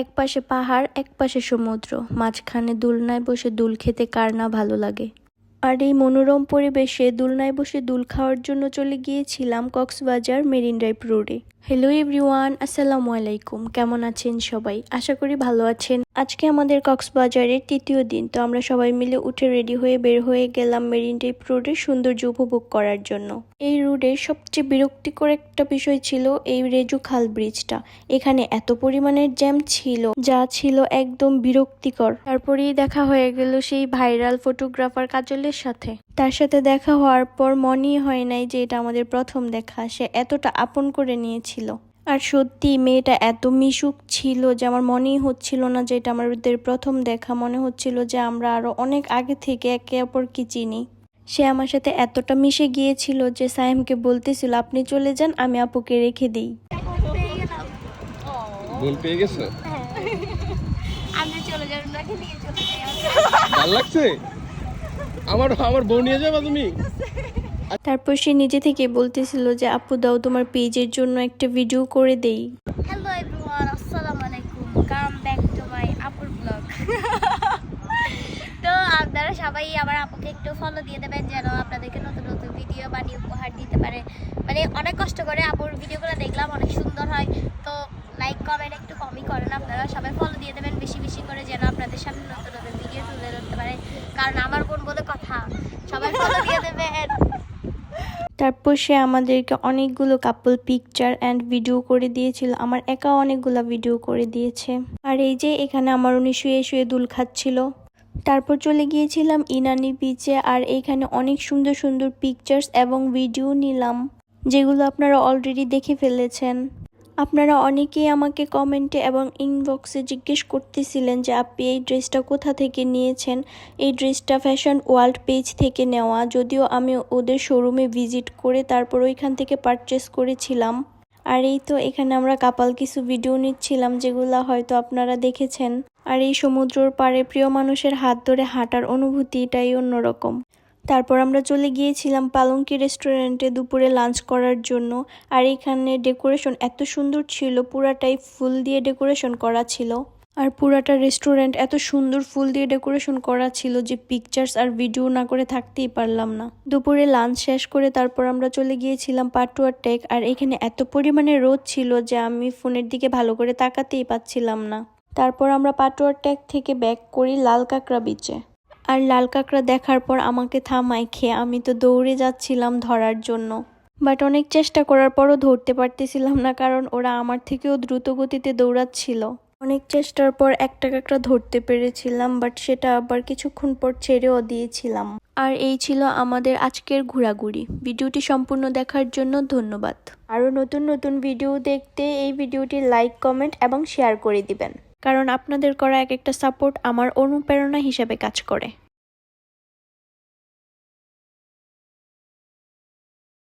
এক পাশে পাহাড় এক পাশে সমুদ্র। মাঝখানে দুলনায় বসে দুল খেতে কার না ভালো লাগে। আর এই মনোরম পরিবেশে দুলনায় বসে দুল খাওয়ার জন্য চলে গিয়েছিলাম কক্সবাজার মেরিন ড্রাইভ রোডে। হ্যালো এভরিওয়ান আসসালামু আলাইকুম কেমন আছেন সবাই? আশা করি ভালো আছেন। আজকে আমাদের কক্সবাজারের তৃতীয় দিন, তো আমরা সবাই মিলে উঠে রেডি হয়ে বের হয়ে গেলাম মেরিন ড্রাইভ রোডের সৌন্দর্য উপভোগ করার জন্য। এই রোডের সবচেয়ে বিরক্তিকর একটা বিষয় ছিল এই রেজু খাল ব্রিজটা এখানে এত পরিমাণের জ্যাম ছিল, যা ছিল একদম বিরক্তিকর। তারপরেই দেখা হয়ে গেল সেই ভাইরাল ফটোগ্রাফার কাজলের সাথে। তার সাথে দেখা হওয়ার পর মনেই হয় নাই যে এটা আমাদের প্রথম দেখা। সে এতটা আপন করে নিয়েছিল আর সত্যি মেয়েটা এত মিশুক ছিল যে আমার মনেই হচ্ছিল না যে এটা আমাদের প্রথম দেখা। মনে হচ্ছিল যে আমরা আরও অনেক আগে থেকে একে অপরকে চিনি। সে আমার সাথে এতটা মিশে গিয়েছিল যে সায়েমকে বলতেছিল আপনি চলে যান আমি আপুকে রেখে দিই। গোল পেয়ে গেছো? আমি চলে যাবেন নাকি নিয়ে চলে যাই ভালো লাগছে? আমার আমার বউ নিয়ে যাবে তুমি? তারপর সে নিজে থেকে বলতেছিল যে, আপু, দাও তোমার পেজের জন্য একটা ভিডিও করে দেই। হ্যালো এভরিওয়ান আসসালামু আলাইকুম। কাম ব্যাক টু মাই আপুর ব্লগ তো আপনারা সবাই আমার আপুকে একটু ফলো দিয়ে দেবেন যেন আপনাদেরকে নতুন নতুন ভিডিও বানিয়ে উপহার দিতে পারে। মানে অনেক কষ্ট করে আপুর ভিডিওগুলো দেখলাম, অনেক সুন্দর হয়। তো লাইক কমেন্ট একটু কমই করেন আপনারা। সবাই ফলো দিয়ে দেবেন বেশি বেশি করে যেন আপনাদের সামনে নতুন নতুন ভিডিও তুলে ধরতে পারে। কারণ আমার বোন বলে কথা সবাই ফলো দিয়ে দেবেন তারপর সে আমাদেরকে অনেকগুলো কাপল পিকচার অ্যান্ড ভিডিও করে দিয়েছিল। আমার একা অনেকগুলো ভিডিও করে দিয়েছে। আর এই যে এখানে আমার উনি শুয়ে শুয়ে দুল খাচ্ছিল। তারপর চলে গিয়েছিলাম ইনানি বিচে আর এইখানে অনেক সুন্দর সুন্দর পিকচার্স এবং ভিডিও নিলাম, যেগুলো আপনারা অলরেডি দেখে ফেলেছেন। আপনারা অনেকেই আমাকে কমেন্টে এবং ইনবক্সে জিজ্ঞেস করতেছিলেন যে আপনি এই ড্রেসটা কোথা থেকে নিয়েছেন? এই ড্রেসটা ফ্যাশন ওয়ার্ল্ড পেজ থেকে নেওয়া। যদিও আমি ওদের শোরুমে ভিজিট করে তারপর ওইখান থেকে পারচেস করেছিলাম। আর এই তো এখানে আমরা কাপাল কিছু ভিডিও নিচ্ছিলাম যেগুলো হয়তো আপনারা দেখেছেন। আর এই সমুদ্রর পাড়ে প্রিয় মানুষের হাত ধরে হাঁটার অনুভূতিটাই অন্যরকম। তারপর আমরা চলে গিয়েছিলাম পালঙ্কি রেস্টুরেন্টে দুপুরে লাঞ্চ করার জন্য। আর এখানে ডেকোরেশন এত সুন্দর ছিল, পুরাটাই ফুল দিয়ে ডেকোরেশন করা ছিল। আর পুরাটা রেস্টুরেন্ট এত সুন্দর ফুল দিয়ে ডেকোরেশন করা ছিল যে পিকচার্স আর ভিডিও না করে থাকতেই পারলাম না। দুপুরে লাঞ্চ শেষ করে তারপর আমরা চলে গিয়েছিলাম পাটুয়ার টেক আর এখানে এত পরিমাণে রোদ ছিল যে আমি ফোনের দিকে ভালো করে তাকাতেই পাচ্ছিলাম না। তারপর আমরা পাটুয়ার টেক থেকে ব্যাক করি লাল কাঁকড়া বিচে আর লাল কাঁকড়া দেখার পর আমাকে থামায় খেয়ে। আমি তো দৌড়ে যাচ্ছিলাম ধরার জন্য। বাট অনেক চেষ্টা করার পরও ধরতে পারতেছিলাম না কারণ ওরা আমার থেকেও দ্রুত গতিতে দৌড়াচ্ছিল। অনেক চেষ্টার পর একটা কাঁকড়া ধরতে পেরেছিলাম বাট সেটা আবার কিছুক্ষণ পর ছেড়েও দিয়েছিলাম। আর এই ছিল আমাদের আজকের ঘোরাঘুরি। ভিডিওটি সম্পূর্ণ দেখার জন্য ধন্যবাদ। আরও নতুন নতুন ভিডিও দেখতে এই ভিডিওটি লাইক, কমেন্ট এবং শেয়ার করে দিবেন। কারণ আপনাদের করা এক একটা সাপোর্ট আমার অনুপ্রেরণা হিসেবে কাজ করে।